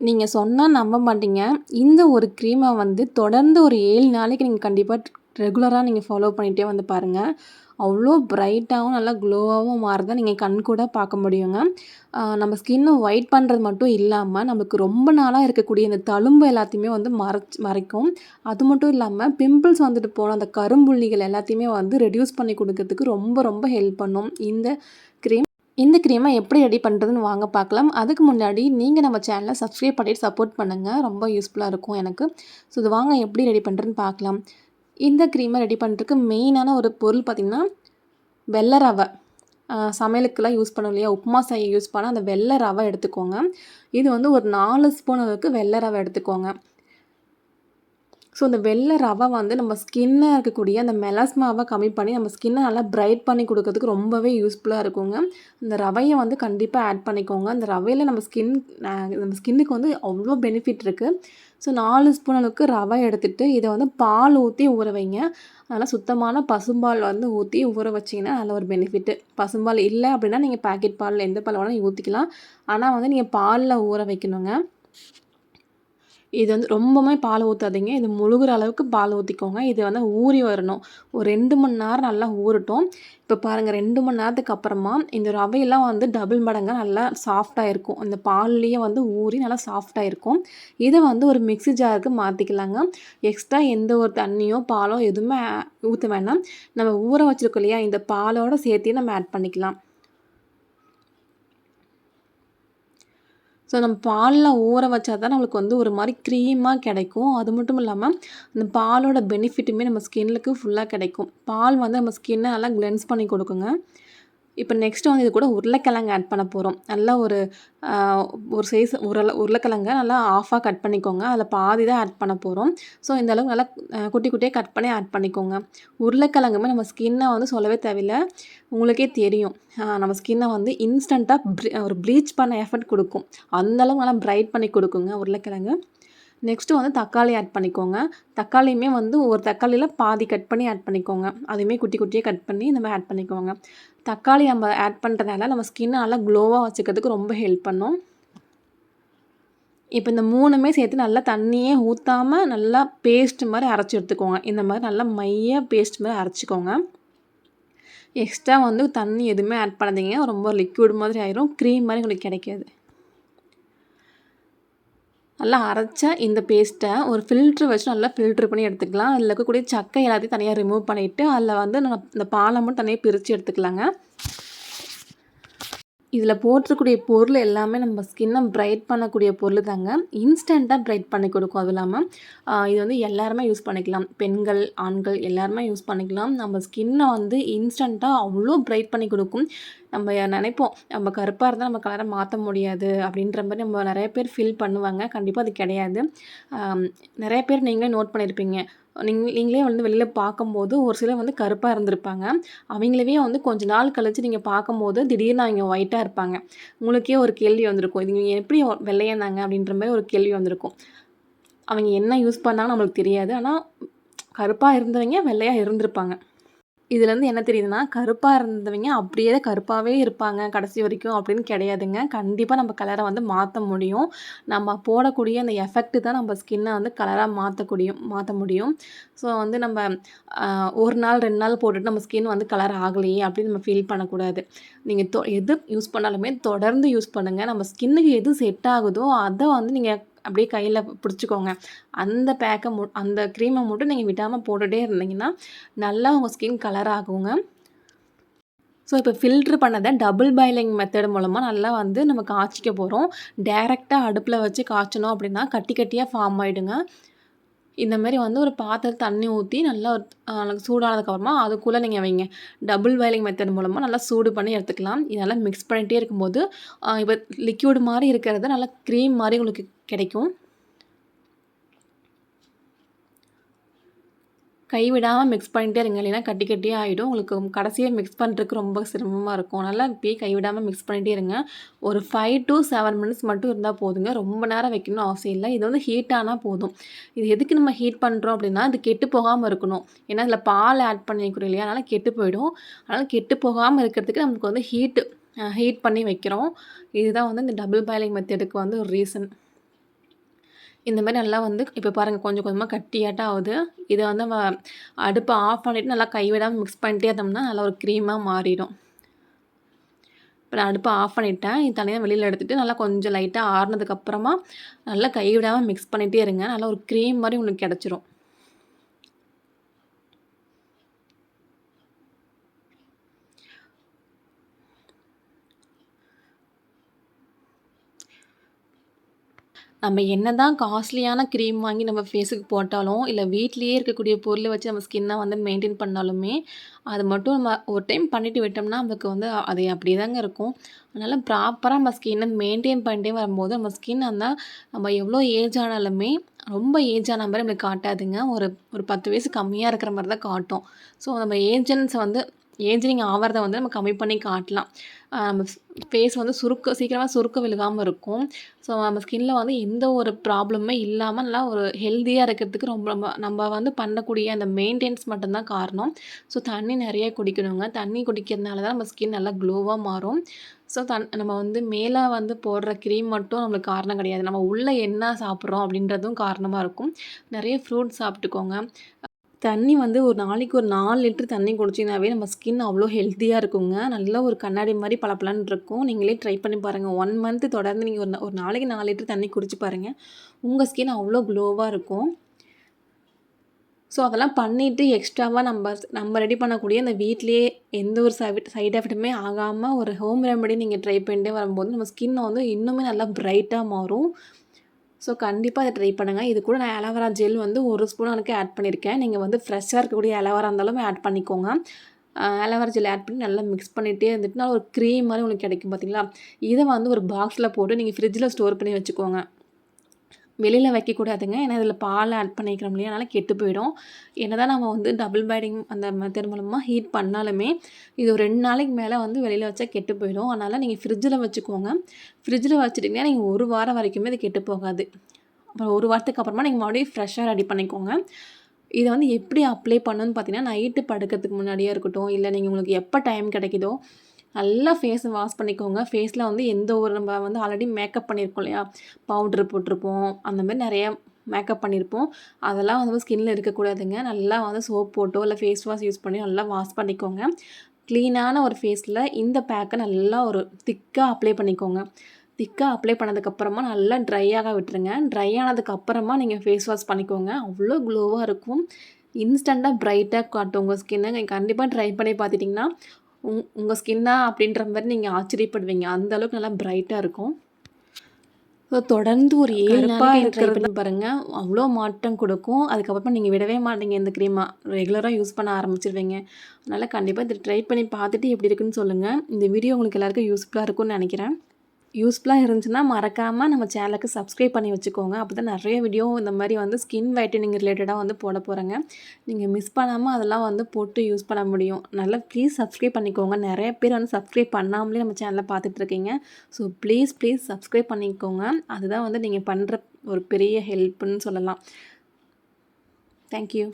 நீங்கள் சொன்னால் நம்ப மாட்டீங்க. இந்த ஒரு க்ரீமை வந்து தொடர்ந்து ஒரு ஏழு நாளைக்கு நீங்கள் கண்டிப்பாக ரெகுலராக நீங்கள் ஃபாலோ பண்ணிகிட்டே வந்து பாருங்கள் அவ்வளோ பிரைட்டாகவும் நல்லா க்ளோவாகவும் மாறுறத நீங்கள் கண் கூட பார்க்க முடியுங்க. நம்ம ஸ்கின்னை ஒயிட் பண்ணுறது மட்டும் இல்லாமல் நமக்கு ரொம்ப நாளாக இருக்கக்கூடிய இந்த தழும்பு எல்லாத்தையுமே வந்து மறைச் மறைக்கும். அது மட்டும் இல்லாமல் பிம்பிள்ஸ் வந்துட்டு போன அந்த கரும்புள்ளிகள் எல்லாத்தையுமே வந்து ரெடியூஸ் பண்ணி கொடுக்கறதுக்கு ரொம்ப ரொம்ப ஹெல்ப் பண்ணும். இந்த க்ரீம் இந்த க்ரீமை எப்படி ரெடி பண்ணுறதுன்னு வாங்க பார்க்கலாம். அதுக்கு முன்னாடி நீங்கள் நம்ம சேனலை சப்ஸ்கிரைப் பண்ணிட்டு சப்போர்ட் பண்ணுங்கள் ரொம்ப யூஸ்ஃபுல்லாக இருக்கும் எனக்கு. ஸோ இது வாங்க எப்படி ரெடி பண்ணுறதுன்னு பார்க்கலாம். இந்த க்ரீமை ரெடி பண்ணுறதுக்கு மெயினான ஒரு பொருள் பார்த்திங்கன்னா வெள்ளை ரவை. சமையலுக்கெல்லாம் யூஸ் பண்ணோம் இல்லையா? உப்புமா செய்ய யூஸ் பண்ணால் அந்த வெள்ளை ரவை எடுத்துக்கோங்க. இது வந்து ஒரு நாலு ஸ்பூன் அளவுக்கு வெள்ளை ரவை எடுத்துக்கோங்க. ஸோ இந்த வெள்ளை ரவை வந்து நம்ம ஸ்கின்னில் இருக்கக்கூடிய அந்த மெலஸ்மாவை கம்மி பண்ணி நம்ம ஸ்கின்னை நல்லா பிரைட் பண்ணி கொடுக்கறதுக்கு ரொம்பவே யூஸ்ஃபுல்லாக இருக்குங்க. இந்த ரவையை வந்து கண்டிப்பாக ஆட் பண்ணிக்கோங்க. அந்த ரவையில் நம்ம ஸ்கின் நம்ம ஸ்கின்னுக்கு வந்து அவ்வளோ பெனிஃபிட் இருக்குது ஸோ நாலு ஸ்பூன் அளவுக்கு ரவை எடுத்துகிட்டு இதை வந்து பால் ஊற்றி ஊற வைங்க. அதனால் சுத்தமான பசும்பால் வந்து ஊற்றி ஊற வச்சிங்கன்னா நல்ல ஒரு பெனிஃபிட்டு பசும்பால் இல்லை அப்படின்னா நீங்கள் பேக்கெட் பால் எந்த பால் வேணாலும் ஊற்றிக்கலாம் ஆனால் வந்து நீங்கள் பாலில் ஊற வைக்கணுங்க. இது வந்து ரொம்பவுமே பால் ஊற்றாதீங்க இது முழுகிற அளவுக்கு பால் ஊற்றிக்கோங்க இது வந்து ஊறி வரணும். ஒரு ரெண்டு மணி நேரம் நல்லா ஊறட்டும். இப்போ பாருங்கள் ரெண்டு மணி நேரத்துக்கு அப்புறமா இந்த ரவையெல்லாம் வந்து டபுள் மடங்காக நல்லா சாஃப்டாக இருக்கும். அந்த பால்லேயே வந்து ஊறி நல்லா சாஃப்டாக இருக்கும். இதை வந்து ஒரு மிக்சி ஜாருக்கு மாற்றிக்கலாங்க எக்ஸ்ட்ரா எந்த ஒரு தண்ணியோ பாலோ எதுவுமே ஊற்ற வேணாம் நம்ம ஊற வச்சுருக்கோம் இல்லையா இந்த பாலோடு சேர்த்தே நம்ம ஆட் பண்ணிக்கலாம். ஸோ நம்ம பாலில் ஊற வச்சா தான் நம்மளுக்கு வந்து ஒரு மாதிரி க்ரீமாக கிடைக்கும். அது மட்டும் இல்லாமல் அந்த பாலோட பெனிஃபிட்டுமே நம்ம ஸ்கின்னுக்கு ஃபுல்லாக கிடைக்கும். பால் வந்து நம்ம ஸ்கின்னை நல்லா க்ளென்ஸ் பண்ணி கொடுக்குங்க. இப்போ நெக்ஸ்ட்டு வந்து இது கூட உருளைக்கிழங்கு ஆட் பண்ண போகிறோம் நல்லா ஒரு ஒரு சைஸ் உருளை உருளைக்கிழங்க நல்லா ஆஃபாக கட் பண்ணிக்கோங்க. அதில் பாதி தான் ஆட் பண்ண போகிறோம் ஸோ இந்த அளவுக்கு நல்லா குட்டி குட்டியாக கட் பண்ணி ஆட் பண்ணிக்கோங்க. உருளைக்கிழங்குமே நம்ம ஸ்கின்னை வந்து சொல்லவே தேவையில்லை. உங்களுக்கே தெரியும். நம்ம ஸ்கின்னை வந்து இன்ஸ்டண்ட்டாக ஒரு ப்ளீச் பண்ண எஃபர்ட் கொடுக்கும். அந்தளவுக்கு நல்லா ப்ரைட் பண்ணி கொடுக்குங்க உருளைக்கிழங்கு. நெக்ஸ்ட்டு வந்து தக்காளி ஆட் பண்ணிக்கோங்க. தக்காளியுமே வந்து ஒரு தக்காளியில் பாதி கட் பண்ணி ஆட் பண்ணிக்கோங்க. அதுவுமே குட்டி குட்டியாக கட் பண்ணி இந்த மாதிரி ஆட் பண்ணிக்கோங்க. தக்காளி நம்ம ஆட் பண்ணுறதால நம்ம ஸ்கின்னை நல்லா க்ளோவாக வச்சுக்கிறதுக்கு ரொம்ப ஹெல்ப் பண்ணும். இப்போ இந்த மூணுமே சேர்த்து நல்லா தண்ணியே ஊற்றாமல் நல்லா பேஸ்ட் மாதிரி அரைச்சி எடுத்துக்கோங்க. இந்த மாதிரி நல்லா மைய பேஸ்ட் மாதிரி அரைச்சிக்கோங்க. எக்ஸ்ட்ரா வந்து தண்ணி எதுவுமே ஆட் பண்ணாதீங்க. ரொம்ப லிக்விட் மாதிரி ஆயிரும். க்ரீம் மாதிரி உங்களுக்கு கிடைக்காது. நல்லா அரைச்ச இந்த பேஸ்ட்டை ஒரு ஃபில்ட்ரு வச்சு நல்லா ஃபில்ட்ரு பண்ணி எடுத்துக்கலாம். அதில் இருக்கக்கூடிய சக்கை எல்லாத்தையும் தனியாக ரிமூவ் பண்ணிவிட்டு அதில் வந்து நம்ம இந்த பாலை மட்டும் தனியாக பிரித்து எடுத்துக்கலாங்க. இதில் போட்டிருக்கூடிய பொருள் எல்லாமே நம்ம ஸ்கின்னை ப்ரைட் பண்ணக்கூடிய பொருள் தாங்க இன்ஸ்டண்ட்டாக ப்ரைட் பண்ணி கொடுக்கும் அதுவும் இல்லாமல் இது வந்து எல்லாருமே யூஸ் பண்ணிக்கலாம். பெண்கள் ஆண்கள் எல்லாருமே யூஸ் பண்ணிக்கலாம். நம்ம ஸ்கின்னை வந்து இன்ஸ்டண்ட்டாக அவ்வளோ ப்ரைட் பண்ணி கொடுக்கும். நம்ம நினைப்போம் நம்ம கருப்பாக இருந்தால் நம்ம கலரை மாற்ற முடியாது அப்படின்ற மாதிரி நம்ம நிறைய பேர் ஃபீல் பண்ணுவாங்க. கண்டிப்பாக அது கிடையாது. நிறைய பேர் நீங்களே நோட் பண்ணியிருப்பீங்க நீங்கள் நீங்களே வந்து வெளியில் பார்க்கும்போது ஒரு சிலர் வந்து கருப்பாக இருந்திருப்பாங்க. அவங்களவே வந்து கொஞ்ச நாள் கழித்து நீங்கள் பார்க்கும்போது திடீர்னு அவங்க ஒயிட்டாக இருப்பாங்க. உங்களுக்கே ஒரு கேள்வி வந்திருக்கும். இது நீங்கள் எப்படி வெள்ளையானாங்க அப்படின்ற மாதிரி ஒரு கேள்வி வந்திருக்கும். அவங்க என்ன யூஸ் பண்ணாங்கன்னு நம்மளுக்கு தெரியாது. ஆனால் கருப்பாக இருந்தவங்க வெள்ளையாக இருந்திருப்பாங்க. இதுலேருந்து என்ன தெரியுதுன்னா கருப்பாக இருந்தவங்க அப்படியே கருப்பாகவே இருப்பாங்க கடைசி வரைக்கும் அப்படின்னு கிடையாதுங்க. கண்டிப்பாக நம்ம கலரை வந்து மாற்ற முடியும். நம்ம போடக்கூடிய அந்த எஃபெக்ட்டு தான் நம்ம ஸ்கின்னை வந்து கலராக மாற்றக்கூடியும் மாற்ற முடியும். ஸோ வந்து நம்ம ஒரு நாள் ரெண்டு நாள் போட்டுட்டு நம்ம ஸ்கின் வந்து கலர் ஆகலையே அப்படின்னு நம்ம ஃபீல் பண்ணக்கூடாது. நீங்கள் தொ எது யூஸ் பண்ணாலுமே தொடர்ந்து யூஸ் பண்ணுங்கள் நம்ம ஸ்கின்னுக்கு எது செட் ஆகுதோ அதை வந்து நீங்கள் அப்படியே கையில் பிடிச்சிக்கோங்க. அந்த பேக்கை மு அந்த க்ரீமை மட்டும் நீங்கள் விடாமல் போட்டுகிட்டே இருந்தீங்கன்னா நல்லா உங்கள் ஸ்கின் கலர் ஆகுங்க. ஸோ இப்போ ஃபில்ட்ரு பண்ணதை டபுள் பாயிலிங் மெத்தட் மூலமாக நல்லா வந்து நம்ம காய்ச்சிக்க போகிறோம் டேரெக்டாக அடுப்பில் வச்சு காய்ச்சணும் அப்படின்னா கட்டி கட்டியாக ஃபார்ம் ஆகிடுங்க இந்த மாதிரி வந்து ஒரு பாத்திரத்தை தண்ணி ஊற்றி நல்லா சூடானதுக்கப்புறமா அதுக்குள்ளே நீங்கள் வைங்க. டபுள் வயலிங் மெத்தட் மூலமாக நல்லா சூடு பண்ணி எடுத்துக்கலாம். இதெல்லாம் மிக்ஸ் பண்ணிகிட்டே இருக்கும்போது இப்போ லிக்யூடு மாதிரி இருக்கிறது நல்லா க்ரீம் மாதிரி உங்களுக்கு கிடைக்கும். கைவிடாமல் மிக்ஸ் பண்ணிகிட்டே இருங்க. இல்லைன்னா கட்டி கட்டியே ஆகிடும் உங்களுக்கு கடைசியாக மிக்ஸ் பண்ணுறதுக்கு ரொம்ப சிரமமாக இருக்கும். நல்லா இப்படியே கைவிடாமல் மிக்ஸ் பண்ணிகிட்டே இருங்க. ஒரு ஃபைவ் டு செவன் மினிட்ஸ் மட்டும் இருந்தால் போதுங்க. ரொம்ப நேரம் வைக்கணும் அவசியம் இல்லை. இது வந்து ஹீட் ஆனால் போதும். இது எதுக்கு நம்ம ஹீட் பண்ணுறோம் அப்படின்னா இது கெட்டு போகாமல் இருக்கணும். ஏன்னா இதில் பால் ஆட் பண்ணிக்கிறோம் இல்லையா? அதனால் கெட்டு போயிடும். அதனால் கெட்டு போகாமல் இருக்கிறதுக்கு நமக்கு வந்து ஹீட்டு ஹீட் பண்ணி வைக்கிறோம். இதுதான் வந்து இந்த டபுள் பாயிலிங் மெத்தடுக்கு வந்து ஒரு ரீசன் இந்த மாதிரி நல்லா வந்து இப்போ பாருங்கள் கொஞ்சம் கொஞ்சமாக கட்டியாட்டம் ஆகுது இதை வந்து நம்ம அடுப்பை ஆஃப் பண்ணிவிட்டு நல்லா கைவிடாமல் மிக்ஸ் பண்ணிட்டே இருந்தோம்னா நல்லா ஒரு க்ரீமாக மாறிடும். இப்போ நான் அடுப்பை ஆஃப் பண்ணிட்டேன். இது தனியாக வெளியில் எடுத்துகிட்டு நல்லா கொஞ்சம் லைட்டாக ஆறுனதுக்கப்புறமா நல்லா கைவிடாமல் மிக்ஸ் பண்ணிகிட்டே இருங்க. நல்லா ஒரு க்ரீம் மாதிரி உங்களுக்கு கிடச்சிரும். நம்ம என்ன தான் காஸ்ட்லியான க்ரீம் வாங்கி நம்ம ஃபேஸுக்கு போட்டாலும் இல்லை வீட்லேயே இருக்கக்கூடிய பொருளை வச்சு நம்ம ஸ்கின்னை வந்து மெயின்டைன் பண்ணாலுமே அது மட்டும் நம்ம ஒரு டைம் பண்ணிவிட்டு விட்டோம்னா நமக்கு வந்து அது அப்படியே தாங்க இருக்கும். அதனால் ப்ராப்பராக நம்ம ஸ்கின்னை மெயின்டைன் பண்ணிட்டே வரும்போது நம்ம ஸ்கின் அந்த நம்ம எவ்வளோ ஏஜ் ஆனாலுமே ரொம்ப ஏஜ் ஆன மாதிரி நம்மளுக்கு காட்டாதுங்க. ஒரு ஒரு பத்து வயசு கம்மியாக இருக்கிற மாதிரி தான் காட்டும். ஸோ நம்ம ஏஜென்ட்ஸை வந்து ஏஜிங் ஆகிறத வந்து நம்ம கம்மி பண்ணி காட்டலாம். நம்ம ஃபேஸ் வந்து சுருக்க சீக்கிரமாக சுருக்க விழுகாமல் இருக்கும். ஸோ நம்ம ஸ்கின்ல வந்து எந்த ஒரு ப்ராப்ளமுமே இல்லாமல் நல்லா ஒரு ஹெல்த்தியாக இருக்கிறதுக்கு ரொம்ப ரொம்ப நம்ம வந்து பண்ணக்கூடிய அந்த மெயின்டெனன்ஸ் மட்டும்தான் காரணம். ஸோ தண்ணி நிறைய குடிக்கணுங்க. தண்ணி குடிக்கிறதுனால தான் நம்ம ஸ்கின் நல்லா க்ளோவாக மாறும். ஸோ தன் நம்ம வந்து மேலே வந்து போடுற க்ரீம் மட்டும் நம்மளுக்கு காரணம் கிடையாது. நம்ம உள்ளே என்ன சாப்பிட்றோம் அப்படின்றதும் காரணமாக இருக்கும். நிறைய ஃப்ரூட்ஸ் சாப்பிட்டுக்கோங்க. தண்ணி வந்து ஒரு நாளைக்கு ஒரு நாலு லிட்டர் தண்ணி குடிச்சிங்கனாவே நம்ம ஸ்கின் அவ்வளோ ஹெல்த்தியாக இருக்குங்க. நல்ல ஒரு கண்ணாடி மாதிரி பளபளன்னு இருக்கும். நீங்களே ட்ரை பண்ணி பாருங்கள் ஒன் மந்த் தொடர்ந்து நீங்கள் ஒரு ஒரு நாளைக்கு நாலு லிட்டர் தண்ணி குடிச்சு பாருங்கள் உங்கள் ஸ்கின் அவ்வளோ க்ளோவாக இருக்கும். ஸோ அதெல்லாம் பண்ணிவிட்டு எக்ஸ்ட்ராவாக நம்ம நம்ம ரெடி பண்ணக்கூடிய அந்த வீட்லேயே எந்த ஒரு சை சைட் எஃபெக்ட்டுமே ஆகாமல் ஒரு ஹோம் ரெமெடி நீங்கள் ட்ரை பண்ணிட்டே வரும்போது நம்ம ஸ்கின் வந்து இன்னுமே நல்லா ப்ரைட்டாக மாறும். ஸோ கண்டிப்பாக அதை ட்ரை பண்ணுங்கள் இது கூட நான் அலோவேரா ஜெல் வந்து ஒரு ஸ்பூன் எனக்கு ஆட் பண்ணியிருக்கேன் நீங்கள் வந்து ஃப்ரெஷ்ஷாக இருக்கக்கூடிய அலோவேரா இருந்தாலும் ஆட் பண்ணிக்கோங்க. அலோவேரா ஜெல் ஆட் பண்ணி நல்லா மிக்ஸ் பண்ணிகிட்டே இருந்துட்டு நல்லா ஒரு க்ரீம் மாதிரி உங்களுக்கு கிடைக்கும் பார்த்தீங்களா இதை வந்து ஒரு பாக்ஸில் போட்டு நீங்கள் ஃப்ரிட்ஜில் ஸ்டோர் பண்ணி வச்சுக்கோங்க. வெளியில் வைக்கக்கூடாதுங்க. ஏன்னா இதில் பால் ஆட் பண்ணிக்கிறோம் இல்லையா? அதனால் கெட்டு போயிடும். என்ன தான் நம்ம வந்து டபுள் பேடிங் அந்த மெத்தட் மூலமாக ஹீட் பண்ணாலுமே இது ஒரு ரெண்டு நாளைக்கு மேலே வந்து வெளியில் வச்சா கெட்டு போயிடும். அதனால் நீங்கள் ஃப்ரிட்ஜில் வச்சுக்கோங்க. ஃப்ரிட்ஜில் வச்சுட்டிங்கன்னா நீங்கள் ஒரு வாரம் வரைக்குமே இது கெட்டு போகாது. அப்புறம் ஒரு வாரத்துக்கு அப்புறமா நீங்கள் மறுபடியும் ஃப்ரெஷ்ஷாக ரெடி பண்ணிக்கோங்க. இதை வந்து எப்படி அப்ளை பண்ணணும்னு பார்த்தீங்கன்னா நைட்டு படுக்கிறதுக்கு முன்னாடியே இருக்கட்டும் இல்லை நீங்கள் உங்களுக்கு எப்போ டைம் கிடைக்குதோ நல்லா ஃபேஸை வாஷ் பண்ணிக்கோங்க. ஃபேஸில் வந்து எந்த ஒரு நம்ம வந்து ஆல்ரெடி மேக்கப் பண்ணியிருக்கோம் இல்லையா? பவுட்ரு போட்டிருப்போம். அந்த மாதிரி நிறைய மேக்கப் பண்ணியிருப்போம் அதெல்லாம் வந்து ஸ்கின்னில் இருக்கக்கூடாதுங்க. நல்லா வந்து சோப் போட்டோ இல்லை ஃபேஸ் வாஷ் யூஸ் பண்ணி நல்லா வாஷ் பண்ணிக்கோங்க. க்ளீனான ஒரு ஃபேஸில் இந்த பேக்கை நல்லா ஒரு திக்காக அப்ளை பண்ணிக்கோங்க. திக்காக அப்ளை பண்ணதுக்கப்புறமா நல்லா ட்ரையாக விட்டுருங்க. ட்ரை ஆனதுக்கப்புறமா நீங்கள் ஃபேஸ் வாஷ் பண்ணிக்கோங்க. அவ்வளோ க்ளோவாக இருக்கும். இன்ஸ்டண்ட்டாக ப்ரைட்டாக காட்டும் உங்கள் ஸ்கின்னை நீங்கள் கண்டிப்பாக ட்ரை பண்ணி பார்த்துட்டிங்கன்னா உங் உங்கள் ஸ்கின்னா அப்படின்ற மாதிரி நீங்கள் ஆச்சரியப்படுவீங்க. அந்த அளவுக்கு நல்லா பிரைட்டாக இருக்கும். ஸோ தொடர்ந்து ஒரு ஏழு நாளைக்கு ட்ரை பண்ணி பாருங்கள் அவ்வளோ மாற்றம் கொடுக்கும். அதுக்கப்புறமா நீங்கள் விடவே மாட்டீங்க இந்த க்ரீமாக ரெகுலராக யூஸ் பண்ண ஆரம்பிச்சிருவீங்க. அதனால் கண்டிப்பாக இதை ட்ரை பண்ணி பார்த்துட்டு எப்படி இருக்குன்னு சொல்லுங்கள் இந்த வீடியோ உங்களுக்கு எல்லாருக்கும் யூஸ்ஃபுல்லாக இருக்கும்னு நினைக்கிறேன். யூஸ்ஃபுல்லாக இருந்துச்சுன்னா மறக்காமல் நம்ம சேனலுக்கு சப்ஸ்கிரைப் பண்ணி வச்சுக்கோங்க. அப்போ தான் நிறைய வீடியோ இந்த மாதிரி வந்து ஸ்கின் வைட்டனிங் ரிலேட்டடாக வந்து போட போகிறேங்க நீங்கள் மிஸ் பண்ணாமல் அதெல்லாம் வந்து போட்டு யூஸ் பண்ண முடியும். நல்லா ப்ளீஸ் சப்ஸ்கிரைப் பண்ணிக்கோங்க. நிறைய பேர் வந்து சப்ஸ்கிரைப் பண்ணாமலே நம்ம சேனலில் பார்த்துட்ருக்கீங்க ஸோ ப்ளீஸ் ப்ளீஸ் சப்ஸ்கிரைப் பண்ணிக்கோங்க. அதுதான் வந்து நீங்கள் பண்ணுற ஒரு பெரிய ஹெல்ப்புன்னு சொல்லலாம். தேங்க்யூ